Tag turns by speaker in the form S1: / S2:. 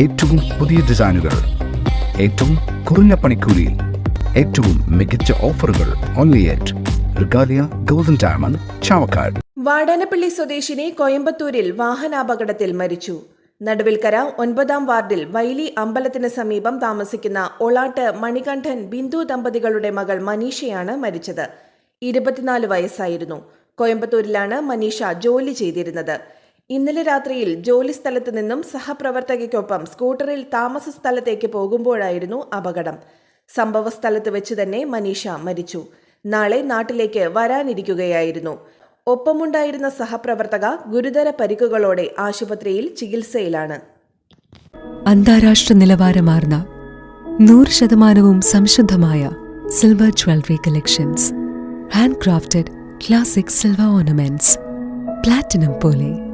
S1: ഏറ്റവും പുതിയ ഡിസൈനുകൾ ഏറ്റവും കുറഞ്ഞ പണിക്കൂലിയിൽ ഏറ്റവും മികച്ച ഓഫറുകൾ only at Regalia golden diamond Chavakkad
S2: Vadanappally സ്വദേശിനി കോയമ്പത്തൂരിൽ വാഹനാപകടത്തിൽ മരിച്ചു. നടുവിൽക്കര ഒൻപതാം വാർഡിൽ വൈലി അമ്പലത്തിന് സമീപം താമസിക്കുന്ന ഒളാട്ട് മണികണ്ഠൻ ബിന്ദു ദമ്പതികളുടെ മകൾ മനീഷയാണ് മരിച്ചത്. ഇരുപത്തിനാല് വയസ്സായിരുന്നു. കോയമ്പത്തൂരിലാണ് മനീഷ ജോലി ചെയ്തിരുന്നത്. ഇന്നലെ രാത്രിയിൽ ജോലി സ്ഥലത്ത് നിന്നും സഹപ്രവർത്തകയ്ക്കൊപ്പം സ്കൂട്ടറിൽ താമസ സ്ഥലത്തേക്ക് പോകുമ്പോഴായിരുന്നു അപകടം. സംഭവ സ്ഥലത്ത് വെച്ച് തന്നെ മനീഷ മരിച്ചു. നാളെ നാട്ടിലേക്ക് വരാനിരിക്കുകയായിരുന്നു. ഒപ്പമുണ്ടായിരുന്ന സഹപ്രവർത്തക ഗുരുതര പരിക്കുകളോടെ ആശുപത്രിയിൽ ചികിത്സയിലാണ്.
S3: അന്താരാഷ്ട്ര നിലവാരമാർന്ന നൂറ് ശതമാനവും സംശുദ്ധമായ silver jewellery collections. Hand crafted classic silver ornaments. Platinum പോലെ.